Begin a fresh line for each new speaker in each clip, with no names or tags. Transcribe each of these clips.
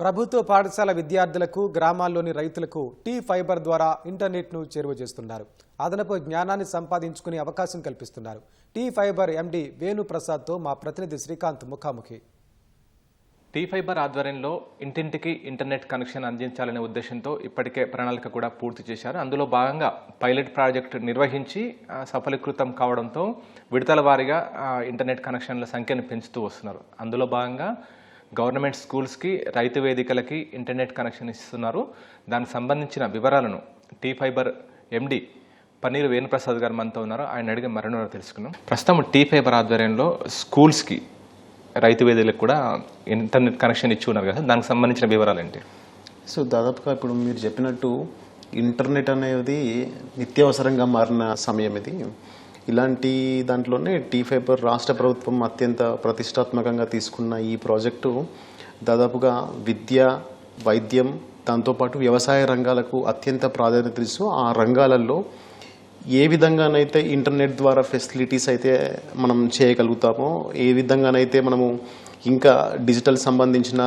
ప్రభుత్వ పాఠశాల విద్యార్థులకు గ్రామాల్లోని రైతులకు టీ ఫైబర్ ద్వారా ఇంటర్నెట్ను చేరువ చేస్తున్నారు. అదనపు జ్ఞానాన్ని సంపాదించుకునే అవకాశం కల్పిస్తున్నారు. టీ ఫైబర్ ఎండి వేణుప్రసాద్తో మా ప్రతినిధి శ్రీకాంత్ ముఖాముఖి.
టీ ఫైబర్ ఆధ్వర్యంలో ఇంటింటికి ఇంటర్నెట్ కనెక్షన్ అందించాలనే ఉద్దేశంతో ఇప్పటికే ప్రణాళిక కూడా పూర్తి చేశారు. అందులో భాగంగా పైలట్ ప్రాజెక్ట్ నిర్వహించి సఫలీకృతం కావడంతో విడతల వారీగా ఇంటర్నెట్ కనెక్షన్ల సంఖ్యను పెంచుతూ వస్తున్నారు. అందులో భాగంగా గవర్నమెంట్ స్కూల్స్కి రైతు వేదికలకి ఇంటర్నెట్ కనెక్షన్ ఇస్తున్నారు. దానికి సంబంధించిన వివరాలను T fibre MD Panneeru Venuprasad garu మనతో ఉన్నారు. ఆయన అడిగి మరణం తెలుసుకున్నాం ప్రస్తుతం టీ ఫైబర్ ఆధ్వర్యంలో స్కూల్స్కి రైతు వేదికలకు కూడా ఇంటర్నెట్ కనెక్షన్ ఇచ్చి ఉన్నారు కదా. దానికి సంబంధించిన వివరాలు ఏంటి?
సో దాదాపుగా ఇప్పుడు మీరు చెప్పినట్టు ఇంటర్నెట్ అనేది నిత్యావసరంగా మారిన సమయం ఇది. ఇలాంటి దాంట్లోనే టీ ఫైబర్ రాష్ట్ర ప్రభుత్వం అత్యంత ప్రతిష్టాత్మకంగా తీసుకున్న ఈ ప్రాజెక్టు దాదాపుగా విద్య వైద్యం దాంతోపాటు వ్యవసాయ రంగాలకు అత్యంత ప్రాధాన్యత ఇస్తూ ఆ రంగాలలో ఏ విధంగానైతే ఇంటర్నెట్ ద్వారా ఫెసిలిటీస్ అయితే మనం చేయగలుగుతామో ఏ విధంగానైతే మనము ఇంకా డిజిటల్ సంబంధించిన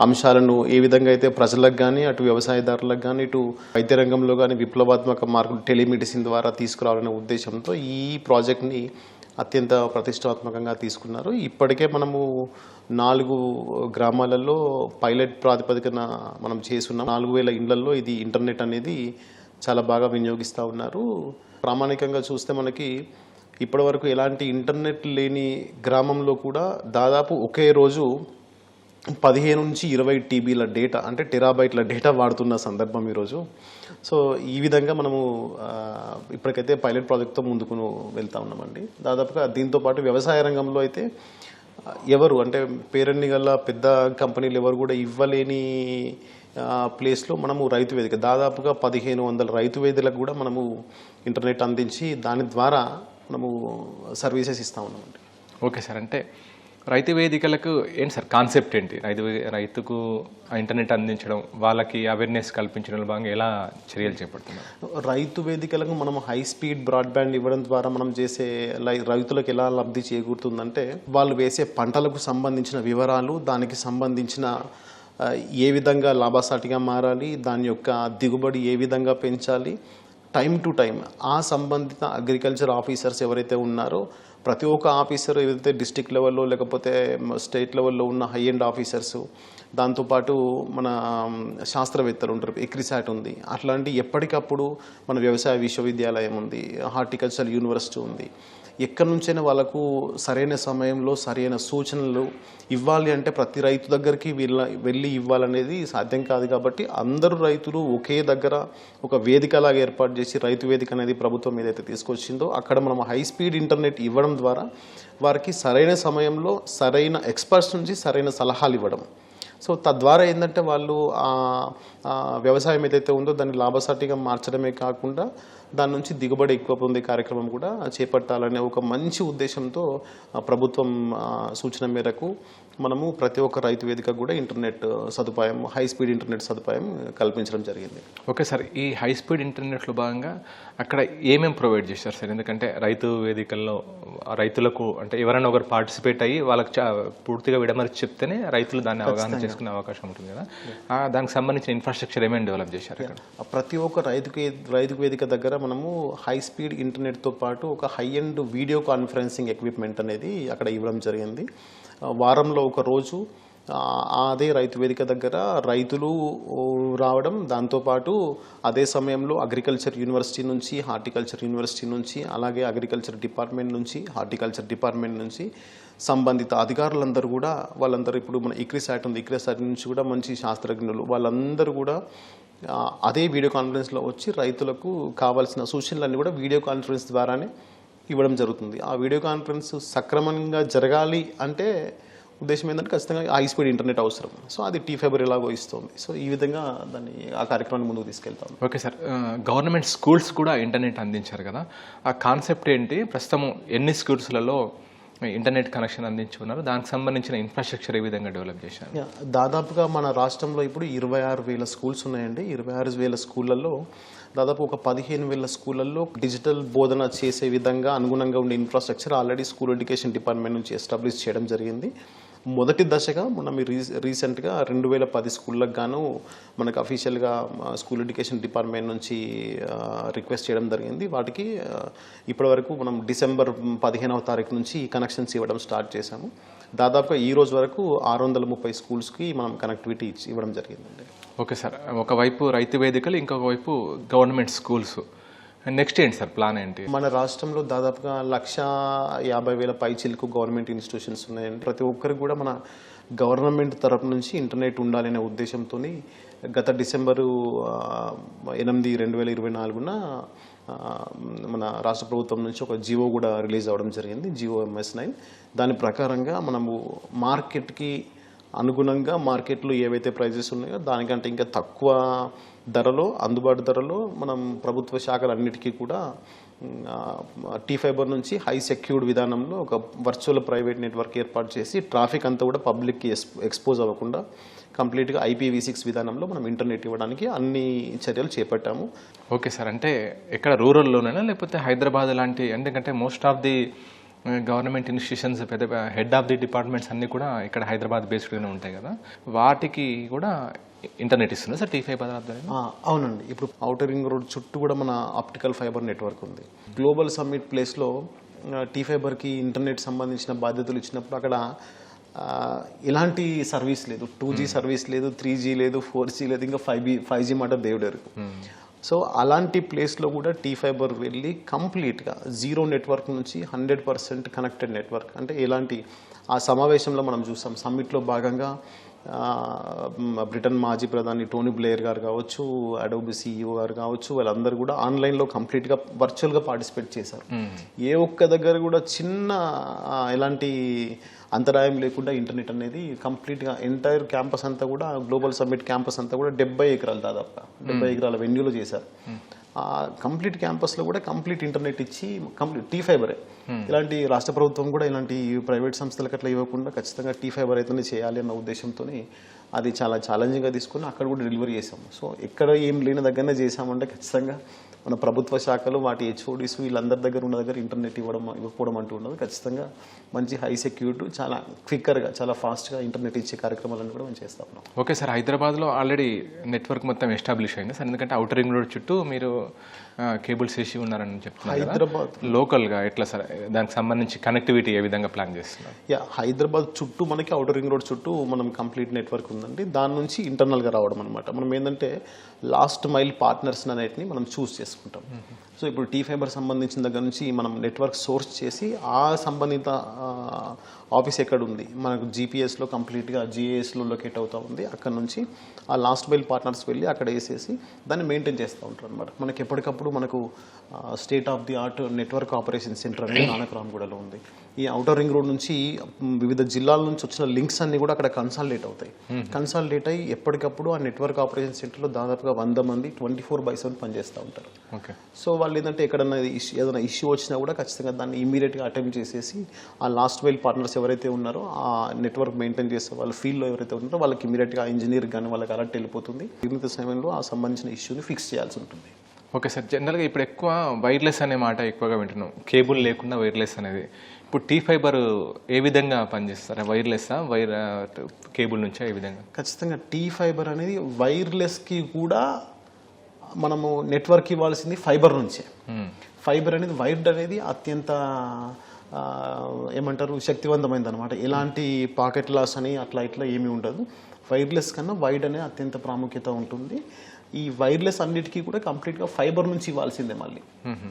అంశాలను ఏ విధంగా అయితే ప్రజలకు కానీ అటు వ్యవసాయదారులకు కానీ ఇటు వైద్య రంగంలో కానీ విప్లవాత్మక మార్పులు టెలిమెడిసిన్ ద్వారా తీసుకురావాలనే ఉద్దేశంతో ఈ ప్రాజెక్ట్ని అత్యంత ప్రతిష్టాత్మకంగా తీసుకున్నారు. ఇప్పటికే మనము నాలుగు గ్రామాలలో పైలట్ ప్రాతిపదికన మనం చేస్తున్నాం. నాలుగు వేల ఇండ్లలో ఇది ఇంటర్నెట్ అనేది చాలా బాగా వినియోగిస్తూ ఉన్నారు. ప్రామాణికంగా చూస్తే మనకి ఇప్పటివరకు ఎలాంటి ఇంటర్నెట్ లేని గ్రామంలో కూడా దాదాపు ఒకే రోజు పదిహేను నుంచి ఇరవై టీబీల డేటా అంటే టెరాబైట్ల డేటా వాడుతున్న సందర్భం ఈరోజు. సో ఈ విధంగా మనము ఇప్పటికైతే పైలట్ ప్రాజెక్ట్తో ముందుకు వెళ్తా ఉన్నామండి. దాదాపుగా దీంతో పాటు వ్యవసాయ రంగంలో అయితే ఎవరు అంటే పేరెన్ని గల పెద్ద కంపెనీలు ఎవరు కూడా ఇవ్వలేని ప్లేస్లో మనము రైతు వేదిక దాదాపుగా పదిహేను వందల రైతు వేదికలకు కూడా మనము ఇంటర్నెట్ అందించి దాని ద్వారా మనము సర్వీసెస్ ఇస్తా ఉన్నామండి
ఓకే సార్ అంటే రైతు వేదికలకు ఏంటి సార్ కాన్సెప్ట్ ఏంటి? రైతు రైతుకు ఇంటర్నెట్ అందించడం వాళ్ళకి అవేర్నెస్ కల్పించడంలో భాగంగా ఎలా చర్యలు చేపడుతున్నారు?
రైతు వేదికలకు మనం హై స్పీడ్ బ్రాడ్బ్యాండ్ ఇవ్వడం ద్వారా మనం చేసే రైతులకు ఎలా లబ్ధి చేకూరుతుందంటే వాళ్ళు వేసే పంటలకు సంబంధించిన వివరాలు దానికి సంబంధించిన ఏ విధంగా లాభసాటిగా మారాలి దాని యొక్క దిగుబడి ఏ విధంగా పెంచాలి టైం టు టైం ఆ సంబంధిత అగ్రికల్చర్ ఆఫీసర్స్ ఎవరైతే ఉన్నారో ప్రతి ఒక్క ఆఫీసర్ ఏదైతే డిస్టిక్ లెవెల్లో లేకపోతే స్టేట్ లెవెల్లో ఉన్న హై ఎండ్ ఆఫీసర్స్ దాంతోపాటు మన శాస్త్రవేత్తలు ఉంటారు ఎక్రిసాట్ ఉంది. అట్లాంటి ఎప్పటికప్పుడు మన వ్యవసాయ విశ్వవిద్యాలయం ఉంది హార్టికల్చర్ యూనివర్సిటీ ఉంది. ఎక్కడి నుంచైనా వాళ్ళకు సరైన సమయంలో సరైన సూచనలు ఇవ్వాలి అంటే ప్రతి రైతు దగ్గరికి వీళ్ళ వెళ్ళి ఇవ్వాలనేది సాధ్యం కాదు కాబట్టి అందరూ రైతులు ఒకే దగ్గర ఒక వేదికలాగా ఏర్పాటు చేసి రైతు వేదిక అనేది ప్రభుత్వం ఏదైతే తీసుకొచ్చిందో అక్కడ మనం హై స్పీడ్ ఇంటర్నెట్ ఇవ్వడం ద్వారా వారికి సరైన సమయంలో సరైన ఎక్స్పర్ట్స్ నుంచి సరైన సలహాలు ఇవ్వడం. సో తద్వారా ఏంటంటే వాళ్ళు ఆ వ్యవసాయం ఏదైతే ఉందో దాన్ని లాభసాటిగా మార్చడమే కాకుండా దాని నుంచి దిగుబడి ఎక్కువ పొందే కార్యక్రమం కూడా చేపట్టాలనే ఒక మంచి ఉద్దేశంతో ప్రభుత్వం సూచన మేరకు మనము ప్రతి ఒక్క రైతు వేదిక కూడా ఇంటర్నెట్ సదుపాయం హై స్పీడ్ ఇంటర్నెట్ సదుపాయం కల్పించడం జరిగింది.
ఓకే సార్ ఈ హై స్పీడ్ ఇంటర్నెట్లో భాగంగా అక్కడ ఏమేమి ప్రొవైడ్ చేస్తారు సార్? ఎందుకంటే రైతు వేదికల్లో రైతులకు అంటే ఎవరైనా ఒకరు పార్టిసిపేట్ అయ్యి వాళ్ళకి పూర్తిగా విడమరిచి చెప్తేనే రైతులు దాన్ని అవగాహన చేసుకునే అవకాశం ఉంటుంది కదా. దానికి సంబంధించిన ఇన్ఫ్రాస్ట్రక్చర్ ఏమేమి డెవలప్ చేశారు
ప్రతి ఒక్క రైతుకి రైతు వేదిక దగ్గర మనము హై స్పీడ్ ఇంటర్నెట్తో పాటు ఒక high end video conferencing equipment అనేది అక్కడ ఇవ్వడం జరిగింది. వారంలో ఒక రోజు అదే రైతు వేదిక దగ్గర రైతులు రావడం దాంతోపాటు అదే సమయంలో అగ్రికల్చర్ యూనివర్సిటీ నుంచి హార్టికల్చర్ యూనివర్సిటీ నుంచి అలాగే అగ్రికల్చర్ డిపార్ట్మెంట్ నుంచి హార్టికల్చర్ డిపార్ట్మెంట్ నుంచి సంబంధిత అధికారులందరూ కూడా వాళ్ళందరూ ఇప్పుడు మన ఇక్రిసాట్ ఉంది. ఇక్రిసాట్ నుంచి కూడా మంచి శాస్త్రజ్ఞులు వాళ్ళందరూ కూడా అదే వీడియో కాన్ఫరెన్స్లో వచ్చి రైతులకు కావాల్సిన సూచనలన్నీ కూడా వీడియో కాన్ఫరెన్స్ ద్వారానే ఇవ్వడం జరుగుతుంది. ఆ వీడియో కాన్ఫరెన్స్ సక్రమంగా జరగాలి అంటే ఉద్దేశం ఏంటంటే ఖచ్చితంగా హై స్పీడ్ ఇంటర్నెట్ అవసరం. సో అది టీ ఫైబర్ ఎలాగో ఇస్తుంది. సో ఈ విధంగా దాన్ని ఆ కార్యక్రమాన్ని ముందుకు తీసుకెళ్తాం
ఓకే సార్. గవర్నమెంట్ స్కూల్స్ కూడా ఇంటర్నెట్ అందించారు కదా. ఆ కాన్సెప్ట్ ఏంటి? ప్రస్తుతం ఎన్ని స్కూల్స్లలో ఇంటర్నెట్ కనెక్షన్ అందించుకున్నారు దానికి సంబంధించిన ఇన్ఫ్రాస్ట్రక్చర్ ఏ విధంగా డెవలప్ చేశారు?
దాదాపుగా మన రాష్ట్రంలో ఇప్పుడు ఇరవై ఆరు వేల స్కూల్స్ ఉన్నాయండి. ఇరవై ఆరు వేల స్కూళ్ళల్లో దాదాపు ఒక పదిహేను వేల స్కూళ్ళల్లో డిజిటల్ బోధన చేసే విధంగా అనుగుణంగా ఉండే infrastructure already school education department నుంచి ఎస్టాబ్లిష్ చేయడం జరిగింది. మొదటి దశగా మొన్న ఈ రీసెంట్గా రెండు వేల పది స్కూళ్ళకు గాను మనకు అఫీషియల్గా స్కూల్ ఎడ్యుకేషన్ డిపార్ట్మెంట్ నుంచి రిక్వెస్ట్ చేయడం జరిగింది. వాటికి ఇప్పటివరకు మనం డిసెంబర్ పదిహేనవ తారీఖు నుంచి ఈ కనెక్షన్స్ ఇవ్వడం స్టార్ట్ చేశాము. దాదాపుగా ఈ రోజు వరకు ఆరు వందల ముప్పై స్కూల్స్కి మనం కనెక్టివిటీ ఇచ్చి ఇవ్వడం జరిగిందండి.
Okay sir. ఒకవైపు రైతు వేదికలు ఇంకొక వైపు గవర్నమెంట్ స్కూల్స్. నెక్స్ట్ ఏంటి సార్ ప్లాన్ ఏంటి?
మన రాష్ట్రంలో దాదాపుగా లక్ష యాభై వేల పైచిలకు గవర్నమెంట్ ఇన్స్టిట్యూషన్స్ ఉన్నాయండి ప్రతి ఒక్కరికి కూడా మన గవర్నమెంట్ తరపు నుంచి ఇంటర్నెట్ ఉండాలనే ఉద్దేశంతో గత డిసెంబరు ఎనిమిది రెండు వేల ఇరవై నాలుగున మన రాష్ట్ర ప్రభుత్వం నుంచి ఒక జియో కూడా రిలీజ్ అవ్వడం జరిగింది జియో ఎంఎస్ నైన్. దాని ప్రకారంగా మనము మార్కెట్కి అనుగుణంగా మార్కెట్లో ఏవైతే ప్రైజెస్ ఉన్నాయో దానికంటే ఇంకా తక్కువ ధరలో అందుబాటు ధరలో మనం ప్రభుత్వ శాఖలన్నిటికీ కూడా టీ ఫైబర్ నుంచి హై సెక్యూర్డ్ విధానంలో ఒక వర్చువల్ ప్రైవేట్ నెట్వర్క్ ఏర్పాటు చేసి ట్రాఫిక్ అంతా కూడా పబ్లిక్కి ఎక్స్పోజ్ అవ్వకుండా కంప్లీట్గా ఐపీవీ సిక్స్ విధానంలో మనం ఇంటర్నెట్ ఇవ్వడానికి అన్ని చర్యలు చేపట్టాము.
Okay sir. అంటే ఎక్కడ రూరల్లోనైనా లేకపోతే హైదరాబాద్ లాంటి ఎందుకంటే most of the government institutions పెద్ద హెడ్ ఆఫ్ ది డిపార్ట్మెంట్స్ అన్నీ కూడా ఇక్కడ హైదరాబాద్ బేస్డ్గానే ఉంటాయి కదా. వాటికి కూడా ఇంటర్నెట్ ఇస్తుంది సార్? టీ
ఆ, అవునండి. ఇప్పుడు ఔటర్ రింగ్ రోడ్ చుట్టూ కూడా మన ఆప్టికల్ ఫైబర్ నెట్వర్క్ ఉంది. గ్లోబల్ సమ్మిట్ ప్లేస్లో టీ ఫైబర్కి ఇంటర్నెట్ సంబంధించిన బాధ్యతలు ఇచ్చినప్పుడు అక్కడ ఆ, ఎలాంటి సర్వీస్ లేదు. టూ జీ సర్వీస్ లేదు త్రీ జీ లేదు ఫోర్ జీ లేదు ఇంకా ఫైవ్ బీ ఫైవ్ జీ మాట దేవుడరు సో అలాంటి ప్లేస్లో కూడా టీ ఫైబర్ వెళ్ళి కంప్లీట్గా జీరో నెట్వర్క్ నుంచి హండ్రెడ్ పర్సెంట్ కనెక్టెడ్ నెట్వర్క్ అంటే ఎలాంటి ఆ సమావేశంలో మనం చూసాం సమ్మిట్లో భాగంగా బ్రిటన్ మాజీ ప్రధాని టోనీ బ్లేయర్ గారు కావచ్చు అడోబి సిఇఓ గారు కావచ్చు వాళ్ళందరూ కూడా ఆన్లైన్లో కంప్లీట్గా వర్చువల్గా పార్టిసిపేట్ చేశారు. ఏ ఒక్క దగ్గర కూడా చిన్న ఎలాంటి అంతరాయం లేకుండా ఇంటర్నెట్ అనేది కంప్లీట్గా ఎంటైర్ క్యాంపస్ అంతా కూడా గ్లోబల్ సమ్మిట్ క్యాంపస్ అంతా కూడా డెబ్బై ఎకరాలు దాదాపుగా డెబ్బై ఎకరాల వెన్యూలో చేశారు. ఆ కంప్లీట్ క్యాంపస్లో కూడా కంప్లీట్ ఇంటర్నెట్ ఇచ్చి కంప్లీట్ టీ ఫైబరే. ఇలాంటి రాష్ట్ర ప్రభుత్వం కూడా ఇలాంటి ప్రైవేట్ సంస్థలకు అట్లా ఇవ్వకుండా ఖచ్చితంగా టీ ఫైబర్ అయితేనే చేయాలి అన్న ఉద్దేశంతో అది చాలా ఛాలెంజింగ్గా తీసుకుని అక్కడ కూడా డెలివరీ చేసాము సో ఎక్కడ ఏం లేని దగ్గరనే చేసామంటే ఖచ్చితంగా మన ప్రభుత్వ శాఖలు వాటి హెచ్ఓడిస్ వీళ్ళందరి దగ్గర ఉన్న దగ్గర ఇంటర్నెట్ ఇవ్వడం ఇవ్వకపోవడం అంటూ ఉండదు. ఖచ్చితంగా మంచి హై సెక్యూరిటీ చాలా క్విక్కర్గా చాలా ఫాస్ట్గా ఇంటర్నెట్ ఇచ్చే కార్యక్రమాలను కూడా మనం చేస్తా ఉన్నాం.
ఓకే సార్ హైదరాబాద్లో ఆల్రెడీ నెట్వర్క్ మొత్తం ఎస్టాబ్లిష్ అయింది సార్. ఎందుకంటే అవుటర్ రింగ్ రోడ్ చుట్టూ మీరు కేబుల్స్ వేసి ఉన్నారని చెప్తున్నారు.
హైదరాబాద్.
లోకల్గా ఎట్లా సార్? దానికి సంబంధించి కనెక్టివిటీ ఏ విధంగా ప్లాన్ చేస్తున్నారు?
యా హైదరాబాద్ చుట్టూ మనకి అవుటర్ రింగ్ రోడ్ చుట్టూ మనం కంప్లీట్ నెట్వర్క్ ఉందండి. దాని నుంచి ఇంటర్నల్గా రావడం అనమాట మనం ఏంటంటే లాస్ట్ మైల్ పార్ట్నర్స్ అనేటిని మనం చూస్ చేసుకుంటాం. సో ఇప్పుడు టీ ఫైబర్ సంబంధించిన దగ్గర నుంచి మనం నెట్వర్క్ సోర్స్ చేసి ఆ సంబంధిత ఆఫీస్ ఎక్కడ ఉంది మనకు జీపీఎస్లో కంప్లీట్గా జిఏఎస్లో లొకేట్ అవుతూ ఉంది. అక్కడ నుంచి ఆ లాస్ట్ మైల్ పార్ట్నర్స్ వెళ్ళి అక్కడ వేసేసి దాన్ని మెయింటైన్ చేస్తూ ఉంటారు అనమాట మనకి ఎప్పటికప్పుడు మనకు state of the art network operation centre అనేది నానక్రామ్గూడలో ఉంది. ఈ అవుటర్ రింగ్ రోడ్ నుంచి వివిధ జిల్లాల నుంచి వచ్చిన లింక్స్ అన్ని కూడా అక్కడ కన్సాలిడేట్ అవుతాయి. కన్సాలిడేట్ అయ్యి ఎప్పటికప్పుడు ఆ నెట్వర్క్ ఆపరేషన్ సెంటర్లో దాదాపుగా వంద మంది ట్వంటీ ఫోర్ బై సెవెన్ పనిచేస్తూ ఉంటారు.
ఓకే
సో వాళ్ళు ఏంటంటే ఎక్కడన్నా ఇష్యూ ఏదైనా ఇష్యూ వచ్చినా కూడా ఖచ్చితంగా దాన్ని ఇమీడియట్గా అటెంప్ట్ చేసేసి ఆ లాస్ట్ వైల్ పార్ట్నర్స్ ఎవరైతే ఉన్నారో ఆ నెట్వర్క్ మెయింటైన్ చేసే వాళ్ళ ఫీల్డ్లో ఎవరైతే ఉన్నారో వాళ్ళకి ఇమీడియట్గా ఇంజనీర్ కానీ వాళ్ళకి అలర్ట్ వెళ్ళిపోతుంది. నిర్ణీత సమయంలో ఆ సంబంధించిన ఇష్యూని ఫిక్స్ చేయాల్సి ఉంటుంది.
ఓకే సార్ జనరల్గా ఇప్పుడు ఎక్కువ వైర్లెస్ అనే మాట ఎక్కువగా వింటున్నాం. కేబుల్ లేకుండా వైర్లెస్ అనేది. ఇప్పుడు టీ ఫైబర్ ఏ విధంగా పనిచేస్తారా? వైర్లెస్సా? వైర్ కేబుల్ నుంచా ఏ విధంగా?
ఖచ్చితంగా టీ ఫైబర్ అనేది వైర్లెస్కి కూడా మనము నెట్వర్క్ ఇవ్వాల్సింది ఫైబర్ నుంచే. ఫైబర్ అనేది వైర్డ్ అనేది అత్యంత ఏమంటారు శక్తివంతమైనది అనమాట ఎలాంటి పాకెట్ లాస్ అని అట్లా ఇట్లా ఏమీ ఉండదు. వైర్లెస్ కన్నా వైడ్ అనే అత్యంత ప్రాముఖ్యత ఉంటుంది. ఈ వైర్లెస్ అన్నిటికీ కూడా కంప్లీట్గా ఫైబర్ నుంచి ఇవ్వాల్సిందే మళ్ళీ.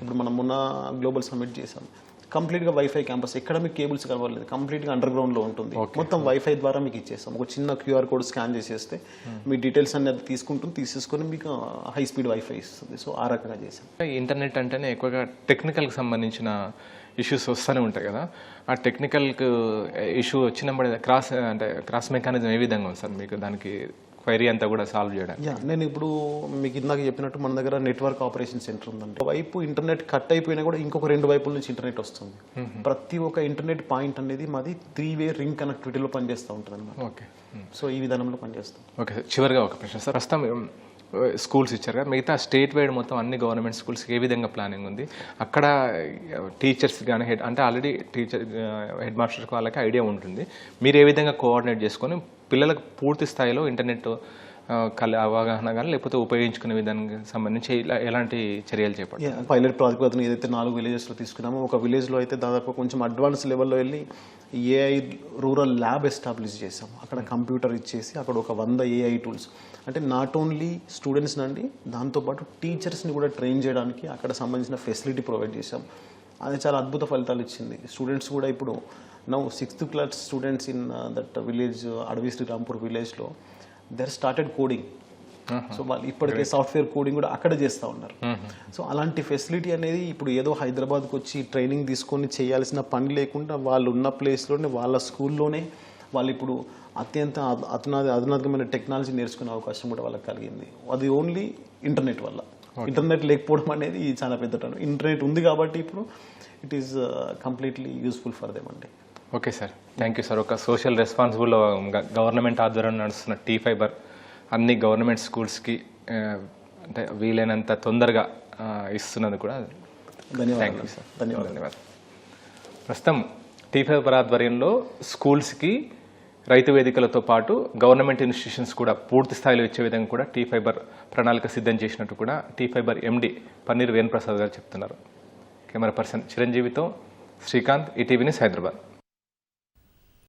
ఇప్పుడు మనం మొన్న గ్లోబల్ సమ్మిట్ చేసాం కంప్లీట్గా వైఫై క్యాంపస్ ఎక్కడ మీకు కేబుల్స్ కలవలేదు కంప్లీట్గా అండర్ గ్రౌండ్లో ఉంటుంది మొత్తం వైఫై ద్వారా మీకు ఇచ్చేస్తాం. ఒక చిన్న క్యూఆర్ కోడ్ స్కాన్ చేసేస్తే మీ డీటెయిల్స్ అన్ని అది తీసుకుంటుంది తీసేసుకొని మీకు హై స్పీడ్ వైఫై ఇస్తుంది. సో ఆ రకంగా చేసాం
ఇంటర్నెట్ అంటేనే ఎక్కువగా టెక్నికల్కి సంబంధించిన ఇష్యూస్ వస్తూనే ఉంటాయి కదా. ఆ టెక్నికల్కి ఇష్యూ వచ్చినప్పుడు క్రాస్ అంటే క్రాస్ మెకానిజం ఏ విధంగా ఉంది సార్ మీకు? దానికి క్వైరీ అంతా కూడా సాల్వ్ చేయడానికి.
యా నేను ఇప్పుడు మీకు ఇందాక చెప్పినట్టు మన దగ్గర నెట్వర్క్ ఆపరేషన్ సెంటర్ ఉందండి. వైపు ఇంటర్నెట్ కట్ అయిపోయినా కూడా ఇంకొక రెండు వైపుల నుంచి ఇంటర్నెట్ వస్తుంది. ప్రతి ఒక్క ఇంటర్నెట్ పాయింట్ అనేది మాది త్రీ వే రింగ్ కనెక్టివిటీలో పనిచేస్తూ ఉంటుంది అనమాట
ఓకే
సో ఈ విధానంలో పనిచేస్తాం.
ఓకే చివరిగా ఒక ప్రశ్న. సార్ ప్రస్తుతం స్కూల్స్ ఇచ్చారు కదా. మిగతా స్టేట్ వైడ్ మొత్తం అన్ని గవర్నమెంట్ స్కూల్స్కి ఏ విధంగా ప్లానింగ్ ఉంది? అక్కడ టీచర్స్ కానీ హెడ్ అంటే ఆల్రెడీ టీచర్ హెడ్ మాస్టర్కి వాళ్ళకి ఐడియా ఉంటుంది. మీరు ఏ విధంగా కోఆర్డినేట్ చేసుకొని పిల్లలకు పూర్తి స్థాయిలో ఇంటర్నెట్ కళ అవగాహన కానీ లేకపోతే ఉపయోగించుకునే విధానికి సంబంధించి ఎలాంటి చర్యలు చేపట్టారు?
పైలట్ ప్రాతిపదికన ఏదైతే నాలుగు విలేజెస్లో తీసుకున్నామో ఒక విలేజ్లో అయితే దాదాపు కొంచెం అడ్వాన్స్ లెవెల్లో వెళ్ళి ఏఐ రూరల్ ల్యాబ్ ఎస్టాబ్లిష్ చేసాం అక్కడ కంప్యూటర్ ఇచ్చేసి అక్కడ ఒక వంద ఏఐ టూల్స్. అంటే నాట్ ఓన్లీ స్టూడెంట్స్ నండి దాంతోపాటు టీచర్స్ని కూడా ట్రైన్ చేయడానికి అక్కడ సంబంధించిన ఫెసిలిటీ ప్రొవైడ్ చేసాం అది చాలా అద్భుత ఫలితాలు ఇచ్చింది. స్టూడెంట్స్ కూడా ఇప్పుడు now sixth class students in that village అడవి శ్రీరాంపూర్ విలేజ్లో దర్ స్టార్టెడ్ కోడింగ్ సో వాళ్ళు ఇప్పటికే సాఫ్ట్వేర్ కోడింగ్ కూడా అక్కడ చేస్తూ ఉన్నారు. సో అలాంటి ఫెసిలిటీ అనేది ఇప్పుడు ఏదో హైదరాబాద్కి వచ్చి ట్రైనింగ్ తీసుకొని చేయాల్సిన పని లేకుండా వాళ్ళు ఉన్న ప్లేస్లోనే వాళ్ళ స్కూల్లోనే వాళ్ళు ఇప్పుడు అత్యంత అధు- అధునాది అధునాతకమైన టెక్నాలజీ నేర్చుకునే అవకాశం కూడా వాళ్ళకి కలిగింది. అది ఓన్లీ ఇంటర్నెట్ వల్ల. ఇంటర్నెట్ లేకపోవడం అనేది చాలా పెద్ద టర్న్ ఇంటర్నెట్ ఉంది కాబట్టి ఇప్పుడు it is completely useful for them అండి.
Okay sir. Thank you sir. ఒక సోషల్ రెస్పాన్సిబుల్ గవర్నమెంట్ ఆధ్వర్యంలో నడుస్తున్న టీ ఫైబర్ అన్ని గవర్నమెంట్ స్కూల్స్కి అంటే వీలైనంత తొందరగా ఇస్తున్నది కూడా థ్యాంక్
ధన్యవాదాలు.
యూ సార్
ధన్యవాదాలు.
ధన్యవాదాలు. ప్రస్తుతం టీ ఫైబర్ ఆధ్వర్యంలో స్కూల్స్కి రైతు వేదికలతో పాటు గవర్నమెంట్ ఇన్స్టిట్యూషన్స్ కూడా పూర్తి స్థాయిలో ఇచ్చే విధంగా కూడా టీ ఫైబర్ ప్రణాళిక సిద్ధం చేసినట్టు కూడా T fibre MD Panneer Venuprasad garu చెప్తున్నారు. కెమెరా పర్సన్ చిరంజీవితో శ్రీకాంత్ ఈటీవీ న్యూస్ హైదరాబాద్.